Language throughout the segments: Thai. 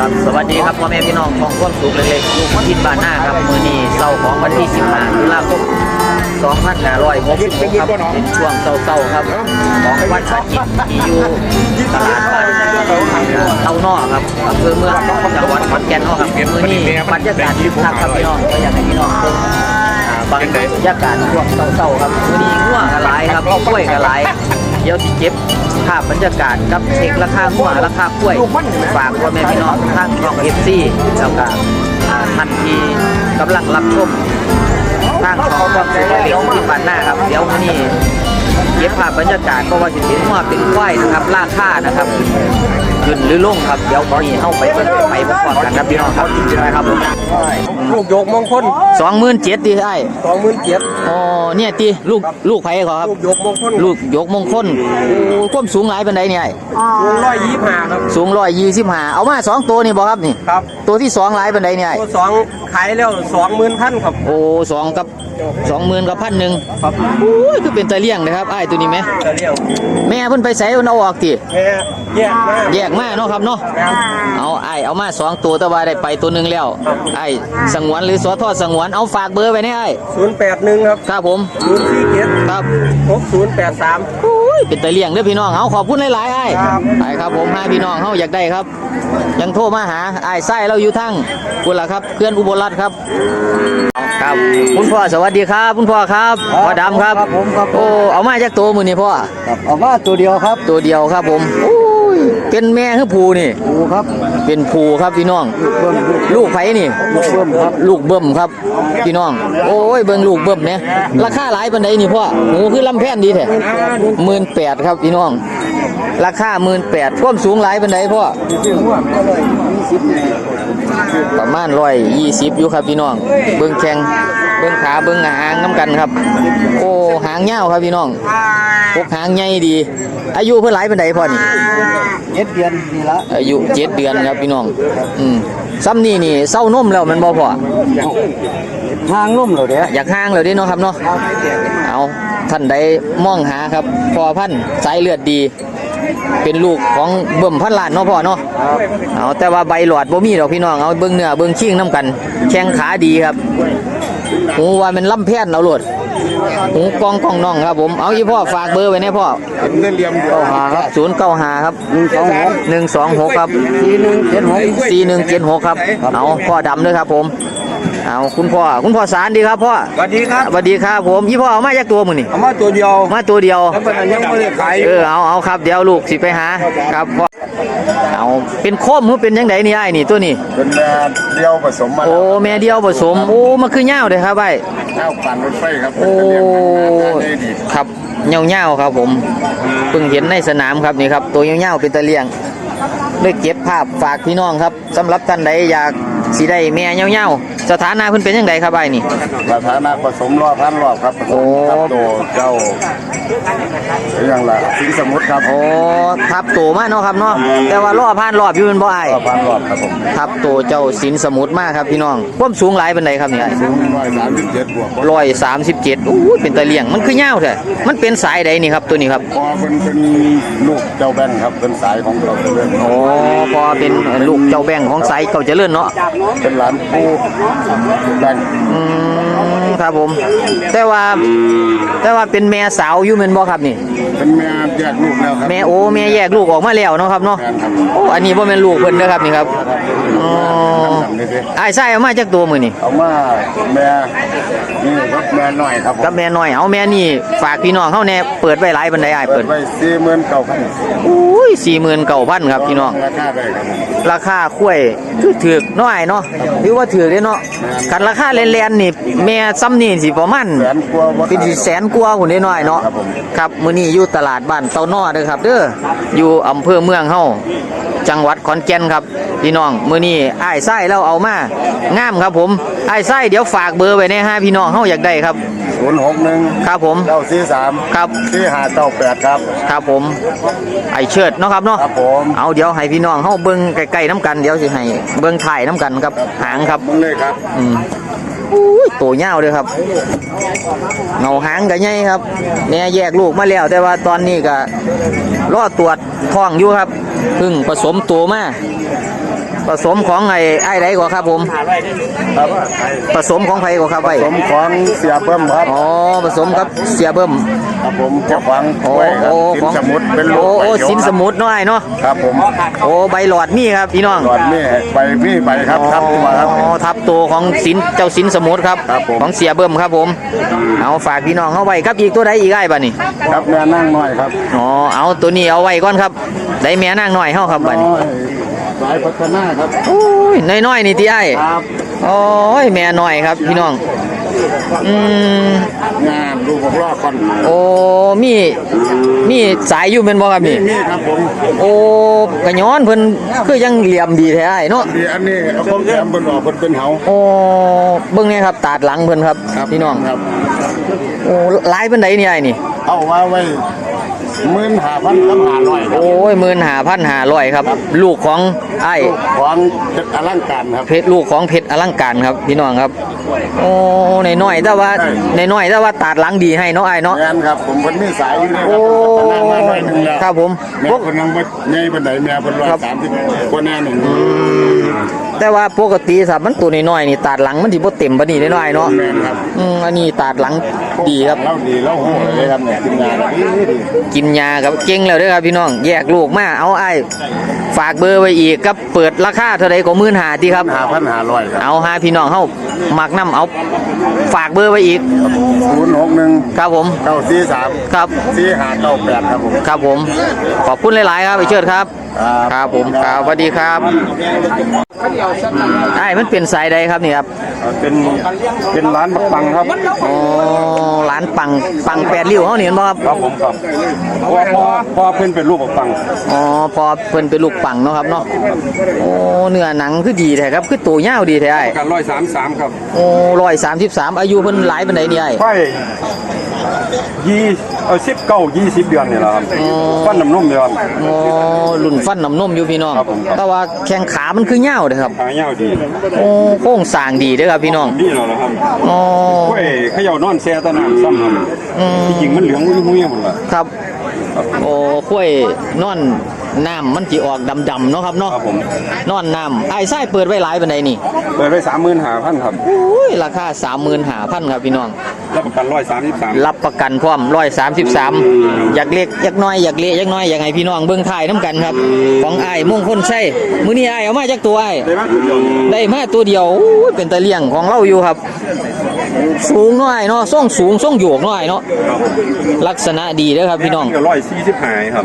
ครับสวัสดีครับพ่อแม่พี่น้องของความสุขเล็กๆลูกทินบ้านหน้าครับมือนี้เสาร์ของวันที่15ตุลาคม2566ครับเป็นช่วงเศร้าๆครับของวันอาทิตย์ที่อยู่ตลาดบ้านเต้านอกครับอำเภอเมืองจังหวัดขอนแก่นเนาะครับมือนี้บรรยากาศคึกคักครับพี่น้องก็อยากให้พี่น้องเบิ่งอ่าบรรยากาศช่วงเศร้าๆครับมือนี้ง่วงกระไรครับข้าวกล้วยกระไรเดี๋ยวที่เก็บ ภาพบรรยากาศกับเช็คราคาง่วราคากล้วย ฝากพ่อแม่พี่น้องทางช่องเอฟซีแล้วก็ท่านที่กำลังรับชมทางช่องความสุขเล็กที่บ้านหน้าครับเดี๋ยววันนี้เก็บภาพบรรยากาศเพราะว่าจะเป็นว่าเป็นควายนะครับราคานะครับขึ้นหรือลงครับเดี๋ยววันนี้เข้าไปไปประกอบกันครับพี่น้องครับไปครับ ลูกโยกมงคลสองหมื่นเจ็ดดีไอ้สองหมื่นเจ็ดอ๋อเนี่ยตีลูกลูกไผ่เขาครับ ลูกโยกมงคลลูกยกมงคลโอ้ความสูงหลายเป็นไดเนี่ยไอ้ลูกร้อยยี่ห้าครับสูงร้อยยี่สิบห้าเอามาสองตัวนี่บอกครับนี่ครับตัวที่สองหลายเป็นไดเนี่ยไอ้ตัวสองขายแล้วสองหมื่นพันครับ โอ้สองกับสองหมื่นกับพันหนึ่งครับโอ้ยคือเป็นตะเลี่ยงนะครับไอ้ายตัวนี้ไหมจะเรียกแม่เพิ่นไปใส่เอาออกติแม่แยกมาแยกมาเนาะครับเนาะครับเอาไอ้ายเอามาสองตัวแต่ว่าได้ไปตัวหนึ่งแล้วไอ้ายสงวนหรือสอทอสงวนเอาฝากเบอร์ไว้เนี่ยไอ้ายศูนย์แปดหนึ่งครับครับผมศูนย์สี่เจ็ดครับหกศูนย์แปดสามโอ้ยเป็นตะเลี่ยงเด้อพี่น้องเอาขอบคุณหลายๆไอ้ายครับไปครับผมหาพี่น้องเฮาอยากได้ครับ ยังโทรมาหาไอ้ายไส้เราอยู่ทั้งกุละครับเพื่อนอุบลรัตน์ครับครับคุณพ่อสวัสดีครับคุณพ่อครับพ่อดำครับครับผมครับโอ้เอามาจากตัวมือนี่พ่อครับออกมาตัวเดียวครับ ตัวเดียวครับผมโอ้ยเป็นแม่คือผูนี่ดูครับ เป็นผูครับพี่น้องเบิ่มลูกไผนี่ลูกเบิ่มครับลูกเบิ่มครับ พี่น้อง โอ้ยเบิ่งลูกเบิ่มเนี่ยราคาหลายปานใดนี่พ่อหมูคือลำแพนดีแท้หมื่นแปดครับพี่น้อง ราคาหมื่นแปดความสูงหลายปานใดพ่อชื่อว่าก็เลยยี่สิบประมาณร้อยยี่สิบอยู่ครับพี่น้อง เบิ่งแข้งเบิ่งขาเบิ่งหางน้ำกันครับ โอ้หางยาวครับพี่น้อง พวกหางใหญ่ดี อายุเพิ่นหลายปานใดพ่อนี่เจ็ดเดือนนี่ละอายุเจ็ดเดือนครับพี่น้อง อืมซ้ำนี่นี่เศร้านมแล้วแมันบ่พอทางลุ่มเหรอเด้อยากห่างแล้วเดิเนาะครับเนาะเอาท่านใดมองหาครับพอพันธุ์สายเลือดดี เป็นลูกของเบิ่มพันล้านเนาะพ่อเนาะเอาแต่ว่าใบหลอดบ่มีดอกพี่น้องเอาเบิ่งเนื้อเบิ่งชิงน้ำกัน แข้งขาดีครับหูว่ามันล่ำแพนเอาโลด หูกองกองน้องครับผมเอาอีพ่อฝากเบอร์ไว้แน่พ่อเงินเหลี่ยมเดียวหาครับศูนย์เก้าหาครับหนึ่งสองหกหนึ่งสองหกครับสี่หนึ่งเจ็ดหกสี่หนึ่งเจ็ดหกครับเอาพ่อดำด้วยครับผม เอาคุณพ่อคุณพ่อสารดีครับพ่อสวัสดีครับสวัสดีครับผมยี่พ่อเอามาจากตัวมือนี่เอามาตัวเดียวมาตัวเดียวแล้วมันยังไม่ได้ขายเออเอาเอาครับเดี๋ยวลูกสิไปหาครับพ่อเอาเป็นโคมหรือเป็นยังไงนี่ไอ้นี่ตัวนี้เป็นแม่เดียวผสมมาโอ้แม่เดียวผสมโอ้มันคือเง่าวเลยครับไอ้ข้าวปั่นรถไฟครับโอ้เป็นเรียงได้ดีครับเง่าเง่าๆครับผมเพิ่งเห็นในสนามครับนี่ครับตัวเง่าเง่าๆเป็นตะเลียงเลยเก็บภาพฝากพี่น้องครับสำหรับท่านใดอยาก สิได้แม่เง่าเง่าๆสถานะเพิ่นเป็นยังไงครับไอ้นี่สถานะผสมรอบพันรอบครับผสโอ้มครับโตเจ้าเรื่องละสิงห์สมุทรครับโอ้ทับโตมาเนาะครับเนาะแต่ว่ารอบผ่านรอบอยู่เป็นบ่ไอ้รอบพันรอบครับผมทับโตเจ้าสินสมุทรมากครับพี่น้องความสูงหลายเป็นไดครับนี่ไอ้สูงร้อยสามสิบเจ็ดบวกร้อยสามสิบเจ็ดอู้ยเป็นตะเลียงมันคือเง่าแท้มันเป็นสายใดนี่ครับตัวนี้ครับพอเป็นเป็นลูกเจ้าแบงค์ครับเป็นสายของเราเรื่องโอ้พอเป็นลูกเจ้าแบ่งของสายเก่าเจริญเนาะเป็นหลานปูแบงค์อืม ครับผม แต่ว่าแต่ว่าเป็นแม่สาวอยู่แม่นบ่ครับนี่ เป็นแม่แยกลูกแล้วครับแม่โอ้แม่แยกลูกออกมาแล้วเนาะครับเนาะแม่นครับโอ้อันนี้บ่แม่นลูกเพิ่นเด้อครับนี่ครับอ๋อทำได้ดิอ้ายไส้เอามาจากตัวมื้อนี่เอามาแม่นี่ครับแม่หน่อยครับผมกับแม่น้อยเอาแม่นี่ฝากพี่น้องเฮาแน่เปิดไว้หลายปานใดอ้ายเปิเปิดดไว้สี่หมื่นเก้าพันอุ้ย49,000ครับพี่น้องราคาได้ครับผมราคาคุ้วยคือถือกน้อยเนาะหรือว่าถือกเด้เนาะกันราคาแลนๆนี่แม่ซ้ำนี่สิประมาณแสนกว่าบ่เป็นสิแสนกว่าหุ่นน้อยๆเนาะครับผม ครับมื้อนี้อยู่ตลาดบ้านเต้านอเด้อครับ เด้ออยู่อำเภอเมืองเฮาจังหวัดขอนแก่นครับพี่น้องมื้อนี้อ้ายไส้เราเอามางามครับผมอ้ายไส้เดี๋ยวฝากเบอร์ไว้ในห้าพี่น้องเฮาอยากได้ครับ ศูนย์หกหนึ่งครับผมเก้าสี่สามครับสี่ห้าเก้าแปดครับ ครับผมไอ้เชิดเนาะครับเนาะครับผม เอาเดี๋ยวให้พี่น้องเฮาเบิ่งใกล้ๆน้ำกันเดี๋ยวสิให้เบิ่งถ่ายน้ำกันครับหางครับมึงเลยครับ อืม อุ้ยโตเงาเลยครับเงาหางกันไงครับแม่แยกลูกมาแล้วแต่ว่าตอนนี้ก็รอตรวจท้องอยู่ครับเพึ่งผสมตัวมา ผสมของไอ้ไอ้ไรก่อครับผม ครับผสมของไผก่อครับไว้ผมของเสียเบิ้มครับอ๋อผสมกับเสียเบิ้ม ครับผมเจ้าของโอ้กล้วยครับโอ้สินของสมุทรเป็นลูโอ้กโอ้ใบเขียวสินสมุทรเน้อยเนาะครับผมโอ้ใบหลอดมีครับพี่น้องก่อนนี่ใบมีใบครับครับตัวครับ อ๋อทับตัวของสินเจ้าสินสมุทรครับ ครับผม ของเสียเบิ้มครับผม เอาฝากพี่น้องเข้าไว้ครับอีกตัวใดอีกไอ้บ้านี่ครับแม่นั่งหน่อยครับอ๋อเอาตัวนี้เอาไว้ก่อนครับได้แม่นางน้อยเฮาครับบ้านี้น้อย สายพัฒนาครับโอ้ยน้อยๆนี่ที่ไอ้ครับโอ้ยแม่น้อยครับพี่น้องอืมงามดูผมรอบก่อนโอ้มีมีสายอยู่เป็นบ่ครับนี่นี่ครับผมโอ้กระย้อนเพิ่นคือยังเหลี่ยมดีแท้ไอ้เนาะดีอันนี้เอาของแถมเพิ่นออกเพิ่นเป็นเหาโอ้เบิ่งเนี่ยครับตาดหลังเพิ่นครับพี่น้องครับโอ้หลายปานใดนี่ไอ้นี่ เอาไว้ไว้ หมื่นห้าพันกับห้าร้อยครับโอ้ย15,500ครับ ลูกของไอ้ของเป็นอลังการครับ เพชรลูกของเพชรอลังการครับ พี่น้องครับโอ้น้อยๆแต่ว่าใช่น้อยๆแต่ว่าตาดหลังดีให้เนาะไอ้เนาะ งานครับผมเพิ่นมีสายอยู่นี่คโอ้รับพัฒนามาหน่อยหนึงแล้วครับผม แม่เพิ่นยังบ่ใหญ่ปานใดแม่เพิ่นร้อยสามสิบกว่าแน่หนึ่ง แต่ว่าปกติสับมันตัวน้อยๆนี่ตาดหลังมันสิบ่เต็มปานนี้น้อยๆเนาะแม่นครับ อืมอันนี้ตาดหลังดีครับ เล่าดีเล่าโหดเลยครับเนี่ยกินงานดีดีกินยากับเก่งแล้วเด้อครับพี่น้อง แยกลูกมาเอาไอ้ฝากเบอร์ไว้อีกกับเปิดราคาเท่าใดก็มื่นหาทีครับห้าพันห้าร้อยครับเอาหาพี่น้องเฮามักน้ำเอาฝากเบอร์ไว้อีก ศูนย์หกหนึ่งครับผม เก้าสี่สามครับ สี่ห้าเก้าแปดครับผม ครับผม ขอบคุณหลาย ๆ ครับไปเชิดครับครับผมครับสวัสดีครับไอ้มันเป็นสายใดครับนี่ครับเป็นเป็นร้านบักปังครับอ๋อร้านปังปังแปดริ้วเฮานี่เห็นบ่ครับครับผมครับเพราะว่าพ่อพ่อเพิ่นเป็นลูกบักปังอ๋อพอเพิ่นเป็นลูกปังเนาะครับเนาะโอ้เนื้อหนังคือดีแท้ครับคือตัวยาวดีแท้ไอ้กันร้อยสามสามครับโอ้ร้อยสามสิบสามอายุเพิ่นหลายปานใดนี่ไอ้ไฟ ยี่เออสิบเก้ายี่สิบเดือนนี่แหละครับฟันน้ำนมเดือน โอ้รุ่นฟันน้ำนมอยู่พี่น้อง ครับผมครับ แต่ว่าแข้งขามันคือยาวเด้อครับ หายาวดีโอ้โค้งสร้างดีเด้อครับพี่น้องดีแล้วนะครับโอ้กล้วยเขย่านอนแซ่ตะน้ำซ้ำครับที่จริงมันเหลืองหุ้ยๆหมดละครับ โอ้ข้วยนอน น้ำมันสิออกดำๆเนาะครับเนาะครับผม นอนน้ำไอ้ไส้เปิดไว้หลายปานใดนี่เปิดไปสามหมื่นห้าพันครับ อุ้ยราคา35,000ครับพี่น้อง รับประกันร้อยสามสิบสามรับประกันพร้อม133อยากเล็กอยากน้อยอยากเละอยากน้อยอยากให้พี่น้องเบิ่งถ่ายน้ำกันครับ ของอ้ายมงคลใช่มื้อนี้อ้ายเอามาจากตัวอ้ายได้มากคือเดียวได้มาตัวเดียวอู้ยเป็นตะเลี่ยงของเราอยู่ครับ สูงหน่อยเนาะส่งสูงส่งโยกหน่อยเนาะลักษณะดีเด้อครับพี่น้องก็ร้อยสี่สิบห้าครับ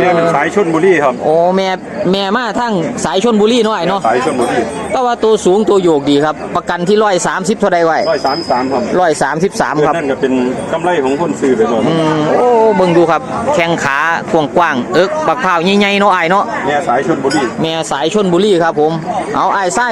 เนี่ยเป็นสายชนบุรีครับโอ้แม่แม่มาทั้งสายชนบุรีหน่อยเนาะสายชนบุรี แต่ว่าตัวสูงตัวโยกดีครับ ประกันที่ร้อยสามสิบเท่าใดไว้ร้อยสามสามครับร้อยสามสิบสามครับนั่นก็เป็นกำไรของคนซื้อไปหมดอืมโอ้เบิ่งดูครับแข้งขากว้างกว้างๆเอิกปักเผาวใหญ่ๆเนาะไอ้ายเนาะเนี่ยสายชนบุรีแม่สายชนบุรีครับผม เอาไอ้ายไส้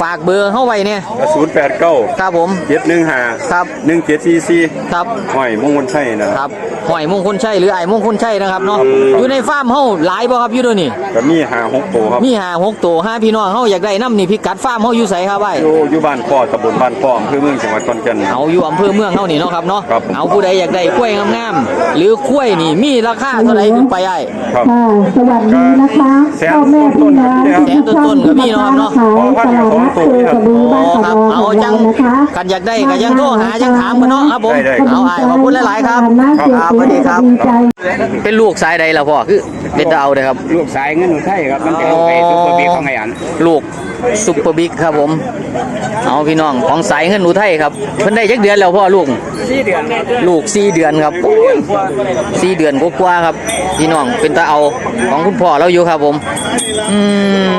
ฝากเบอร์เข้าไว้เนี่ยศูนย์แปดเก้าครับผมเจ็ดหนึ่งห้าครับหนึ่งเจ็ดสี่สี่ครับห้อยมงคลชัยนะคครับรับหอยมงคลชัยหรือไอ้มงคลชัยนะครับเนาะครับผมอยู่ในฟาร์มเฮาหลายบ่ครับอยู่ด้วยนี่ก็มีหาหกตัวครับมีหาหกตัวห้าพี่น้องเฮาอยากได้น้ำนี่พิกัดฟาร์มเฮาอยู่ไสครับไอ้อยู่อยู่บ้านป้อตำบลบ้านป้ออำเภอเมืองจังหวัดขอนแก่น เอาอยู่อำเภอเมืองเฮานี่เนาะครับเนาะครับผม เอาผู้ใดอยากได้กล้วยงามๆหรือกล้วยนี่มีราคาเท่าไหร่ขึ้นไปไอ้ ครับค่ะสวัสดีนะคะแสนพ่อแม่พี่น้องแสนทุกท่านที่มาค้าขายตลาดนัดเจอกระบืออ๋อบ้านคตะรับลองเอาของจัเรางนะคะ กันอยากได้ก็ยังโทรหายังถามกันเนาะครับผมได้เอาไอ้ขอบคุณหลายๆครับน่าเสียครับใจสวัสดีครับดีใจเป็นลูกสายใดล่ะพ่อคือเป็นดาวเด้อครับ ลูกสายเงินอุทัยครับ มันจะไปซุปเปอร์บีของไอ้อัน ลูก ซุปเปอร์บิ๊กครับผม เอาพี่น้องของสายเงินอุทัยครับ เพิ่นได้จักเดือนแล้วพ่อลูกสี่เดือนลูกสี่เดือนครับโอ้ยสี่เดือนกว่าๆครับ พี่น้องเป็นตาเอาของคุณพ่อเราอยู่ครับผม อื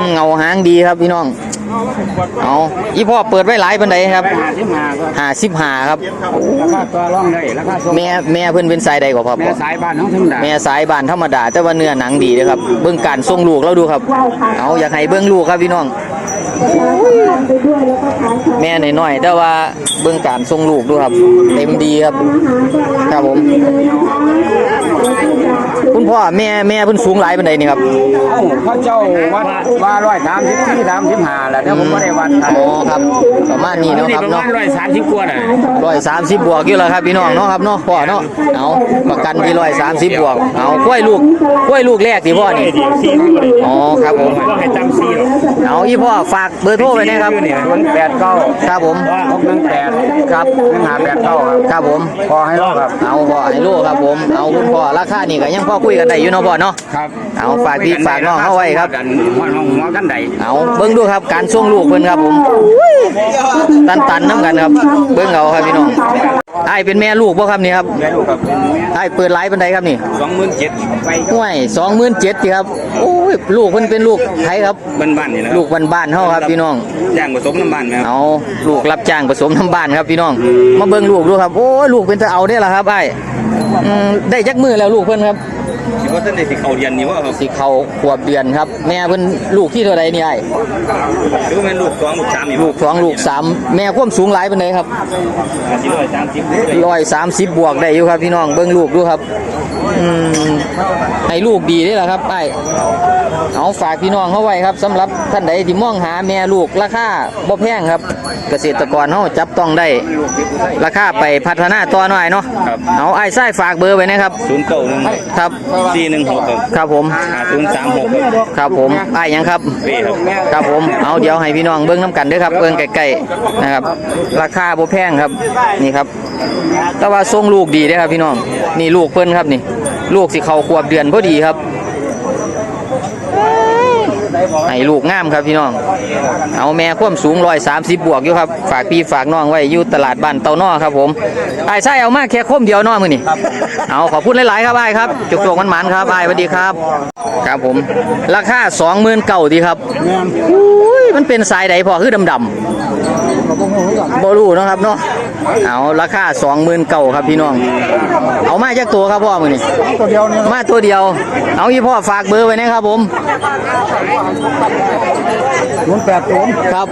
มเงาหางดีครับพี่น้องเอาอีพ่อเปิดไว้หลายปันใดครับหาที่มาก็ห้าสิบห้าครับราคาตัวร่องได้ราคาส่งแม่แม่เพิ่นเป็นสายใดกว่าพ่อแม่สายบ้านน้องธรรมดาแม่สายบานธรรมดาแต่ว่าเนื้อหนังดีเลยครับเบื้องการทรงลูกเราดูครับ เอาอยากให้เบื้องลูกครับพี่น้อง ไปด้วยแล้วก็ขายของแม่น้อยๆแต่ว่าเบื้องการทรงลูกดูครับ เต็มดีครับครับผมคุณพ่อแม่แม่เพิ่นสูงหลายปานใดนี่ครับ เอ้าพระเจ้าวัดว่าร้อยสามสิบสี่สามสิบห้าแล้วเดี๋ยวผมไม่ได้วัดครับอ๋อครับ ประมาณนี้เนาะครับเนาะร้อยสามสิบกว่าน่ะร้อยสามสิบบวกอยู่แล้วครับพี่น้องเนาะครับเนาะพ่อเนาะเอาประกันที่ร้อยสามสิบบวกเอากล้วยลูกกล้วยลูกแรกที่พ่อนี่ อ๋อครับผมให้จำซีหรอกเอาอีพ่อฝากเบอร์โทรไว้นะครับศูนย์แปดเก้าครับผมหกหนึ่งแปดครับหนึ่งห้าแปดเก้าครับครับผมพอให้รอดครับเอาพ่อให้ลูกครับผมเอาคุณพ่อราคานี่ก็ยังพ่อคุยกันได้อยู่เนาะพ่อเนาะครับเอาฝากพี่ฝากน้องเข้าไว้ครับกันหัวน้องหัวกันใดเอาเบิ้งดูครับการส่งลูกเพิ่นครับผมตันตันๆน้ำกันครับ เบิ้งเอาครับพี่น้องไอ้ายเป็นแม่ลูกบ่ครับนี่ครับแม่ลูกครับไอ้ายเปิดไลฟ์เป็นไดครับนี่สองหมื่นเจ็ดไปห่วยสองหมื่นเจ็ดครับโอ้ยลูกเพิ่นเป็นลูกไทยครับ บ้านบ้านนี่นะลูกบ้านๆเฮาครับพี่น้อง ย่างผสมน้ำบ้านไหมครับเอาลูกรับจ้างผสมน้ำบ้านครับพี่น้อง มาเบิ่งลูกดูครับ โอ้ยลูกเป็นตะเอาได้อล่ะครับไอ้ายอืมได้จักมือแล้วลูกเพิ่นครับ คิดว่าท่านในสิเขาเรียนนี่ว่าครับสิเข้าขวบเดือนครับ แม่เพิ่นลูกที่เท่าใดนี่ไอ้ายหรือว่าแม่ลูกสองลูกสามนี่ลูกสองลูกสามแม่ความสูงหลายปานใดครับสิร้อยสามสิบร้อยสามสิบบวกได้อยู่ครับพี่น้องเบิ้งลูกดูครับอืม ให้ลูกดีได้แหละครับไอ้เอาฝากพี่น้องเขาไว้ครับสำหรับท่านใดที่มองหาแม่ลูกราคาบ่แพงครับ เกษตรกรเขาจับต้องได้ราคาไปพัฒนาต่อหน่อยเนาะเอาไอ้ไส้ฝากเบอร์ไว้นะครับศูนย์เก้าหนึ่งครับสี่หนึ่งหกครับครับผมห้าศูนย์สามหกครับครับผมไอ้หยังครับเป้ครับครับผมเอาเดี๋ยวให้พี่น้องเบิ้งน้ำกันเด้วยครับเบิ้งใกล้ๆนะครับ ราคาบ่แพงครับนี่ครับ แต่ว่าทรงลูกดีเด้อครับพี่น้องนี่ลูกเพิ่นครับนี่ ลูกสิเข้าขวบเดือนพอดีครับให้ลูกงามครับพี่น้อง เอาแม่ความสูงร้อยสามสิบบวกอยู่ครับ ฝากพี่ฝากน้องไว้อยู่ตลาดบ้านเตานอครับผมไอ้ายใช่เอามาแค่คมเดียวน้อมือนี่เอาขอบคุณหลายๆครับไอ้ายครับจุกจกมันมันๆครับไอ้ายสวัสดีครับ ครับผม ราคาสองหมื่นเก่าดีครับอุ้ยมันเป็นสายใดพอคือดำๆ บ่รู้เนาะครับเนาะเอาราคาสองหมื่นเก่าครับพี่น้อง เอามาจากตัวครับพ่อมือนี่ตัวเดียวนี่มาตัวเดียว เอาอีพ่อฝากเบอร์ไว้นะครับผมศูนย์แปดศูนย์ครับ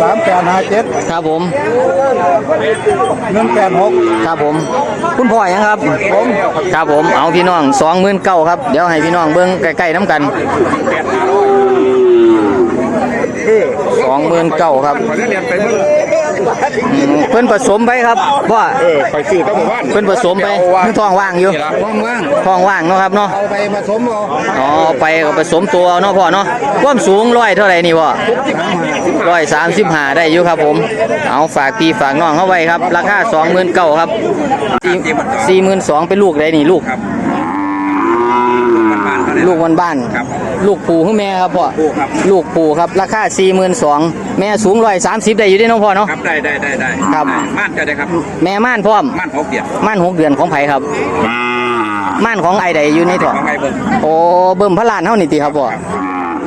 สามแปดห้าเจ็ดครับผมหนึ่งแปดหกครับผม คุณพ่อยังครับผมครับผมเอาพี่น้องสองหมื่นเก้าครับ เดี๋ยวให้พี่น้องเบิ้งใกล้ๆน้ำกัน สองหมื่นเก้าครับอืมเพิ่นผสมไปครับพ่อไปซื้อตั้งหมู่บ้านเพิ่นผสมไปเพิ่นท้องว่างอยู่ว่างท้องว่างเนาะครับเนาะๆเอาไปมาสมเอาอ๋อไปก็ผสมตัวเอาเนาะพ่อเนาะความสูงร้อยเท่าไหร่นี่พ่อร้อยสามสิบห้าได้อยู่ครับผม เอาฝากพี่ฝากน้องเข้าไว้ครับ ราคาสองหมื่นเก้าครับสี่หมื่นสองเป็นลูกได้นี่ลูกลูกวันบ้าน ครับ ลูกปู่คือแม่ครับพ่อ ปู่ครับ ลูกปู่ครับ ราคาสี่หมื่นสองแม่สูงร้อยสามสิบได้อยู่ได้น้องพ่อเนาะ ครับได้ได้ได้ได้ครับม่านจะได้ครับ แม่ม่านพร้อม ม่านหกเดียวม่านหกเดือนของไผครับ ม่านของไอใดอยู่ในถ่อของไงเบิ่งโอ้เบิ่มพระลานเฮานี่ติครับพ่อ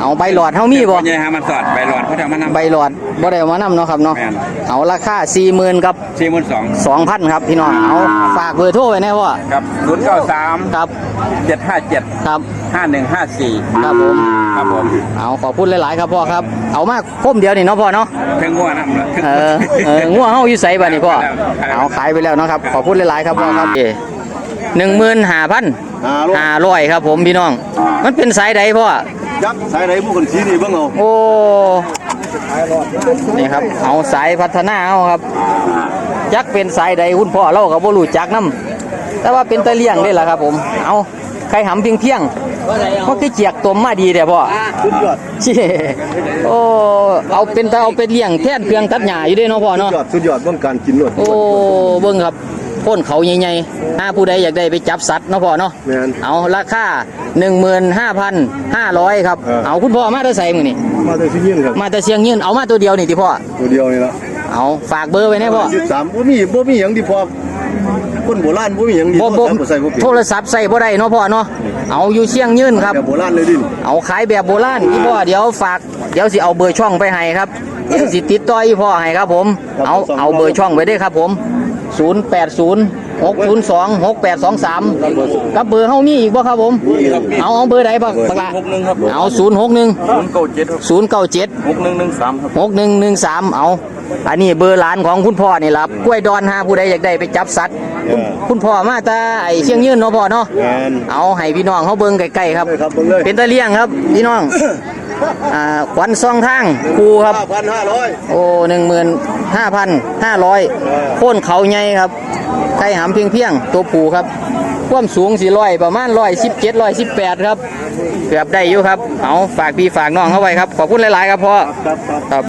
เอาใบหลอดเฮามีบ่ใหญ่ฮะมันสอดใบหลอดเขาจะมานำใบหลอดบ่ได้เอามานำเนาะครับเนาะแม่นเอาราคา40,000กับสี่หมื่นสอง2,000ครับพี่น้องเอาฝากเบอร์โทรไว้แน่พ่อครับศูนย์เก้าสามครับเจ็ดห้าเจ็ดครับห้าหนึ่งห้าสี่ครับผมครับผมเอาขอบคุณหลายๆครับพ่อครับเอามาคมเดียวนี่เนาะพ่อเนาะเพิ่งง่วงนะเออเอองัวเฮาอยู่ไสบัดนี้พ่อเอาขายไปแล้วเนาะครับขอบคุณหลายๆครับพ่อครับหนึ่งหมื่นห้าพันห้าร้อยครับผมพี่น้อง มันเป็นสายใดพ่อ ยักษ์สายไหนพวกคนชี้นี่เบิ่งเอาโอ้ นี่ครับ เอาสายพัฒนาเอาครับ จักเป็นสายใดคุณพ่อเราก็บ่รู้จักนํแต่ว่าเป็นตะเลี่ยงนี่แหละครับ ผม เอาใครหำเพียงเพียงๆมันคือเจียกตมมาดีแต่พ่อสุดยอดเชี่ยโอ้เอาเป็นตาเอาเป็นเลี้ยงแทนเครื่องตัดหญ้าอยู่เด้วยเนาะพ่อสุดเนาะยอดสุดยอดเบิ่งการกินนวดโอ้ เบิ่งครับ พ้นเขาใหญ่ๆถ้าผู้ใดอยากได้ไปจับสัตว์เนาะพ่อเนาะแม่น เอาราคา15,500ครับเออ เอาคุณพ่อมาได้ใส่มือนี่มาแต่ที่ยินครับมาแต่เชียงยืนเอามาตัวเดียวนี่ที่พ่อตัวเดียวนี่ละเอาฝากเบอร์ไว้แน่พ่อสิบสามบ่มีบ่มีหยังที่พอคนโบราณบ่มีหยังดีบ่บ่โทรศัพท์บ่ใส่บ่เป็นโทรศัพท์ใส่บ่ได้เนาะพ่อเนาะเอาอยู่เชียงยืนครับ แบบโบราณเลยดิเอาขายแบบโบราณที่พ่อเดี๋ยวฝากเดี๋ยวสิเอาเบอร์ช่องไปให้ครับเดี๋ยวสิติดต่ออีพ่อให้ครับผม เอาเอาเบอร์ช่องไว้ด้วยครับผม 080หกศูนย์สองหกแปดสองสามกับเบอร์เฮามีอีกบ่ครับผม เอาเอาเบอร์ใดบ้างบักละหกหนึ่งครับเอาศูนย์หกหนึ่งศูนย์เก้าเจ็ดศูนย์เก้าเจ็ดหกหนึ่งหนึ่งสามครับ หกหนึ่งหนึ่งสามเอา อันนี้เบอร์หลานของคุณพ่อนี่ล่ะกล้วยดอนหาผู้ใดอยากได้ไปจับสัตว์คุณคุณพ่อมาแตาไอเชียงยืนเนาะพ่อเนาะแมนเอาให้พี่น้องเขาเบิ่งใกล้ๆครับเลยครับเบิ่งเลย เป็นตะเลียงครับพี่น้อง อ่าขวัญซองทางครูครับห้าพันห้าร้อยโอ้หนึ่งหมื่นห้าพันห้าร้อยโค่นเขาใหญ่ครับไข่หำเพียงเพียงๆตัวผูครับ ความสูงสี่ร้อยประมาณร้อยสิบเจ็ดร้อยสิบแปดครับ เกือบได้อยู่ครับ เอาฝากพี่ฝากน้องเข้าไว้ครับ ขอบคุณหลาย ๆ ครับพ่อครับครับครับ